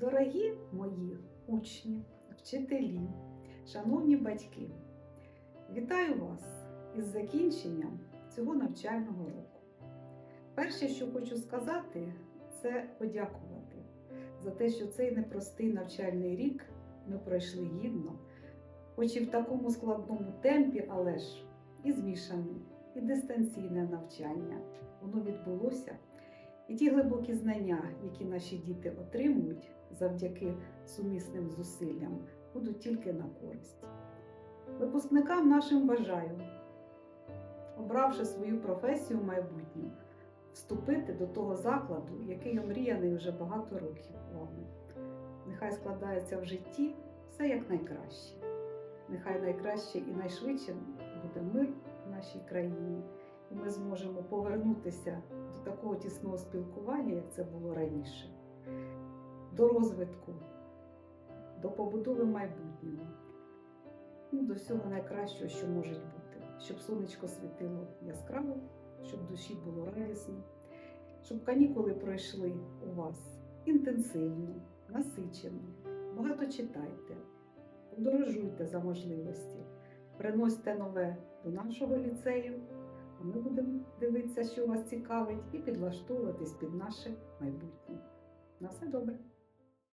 Дорогі мої учні, вчителі, шановні батьки, вітаю вас із закінченням цього навчального року. Перше, що хочу сказати, це подякувати за те, що цей непростий навчальний рік ми пройшли гідно, хоч і в такому складному темпі, але ж і змішане, і дистанційне навчання. Воно відбулося. І ті глибокі знання, які наші діти отримують завдяки сумісним зусиллям, будуть тільки на користь. Випускникам нашим бажаю, обравши свою професію в майбутньому, вступити до того закладу, який омріяний вже багато років вами. Нехай складається в житті все як найкраще. Нехай найкраще і найшвидше буде мир в нашій країні, і ми зможемо повернутися такого тісного спілкування, як це було раніше, до розвитку, до побудови майбутнього, ну, до всього найкращого, що може бути, щоб сонечко світило яскраво, щоб душі було радісно, щоб канікули пройшли у вас інтенсивно, насичено, багато читайте, подорожуйте за можливості, приносьте нове до нашого ліцею. Ми будемо дивитися, що вас цікавить, і підлаштовуватись під наше майбутнє. На все добре!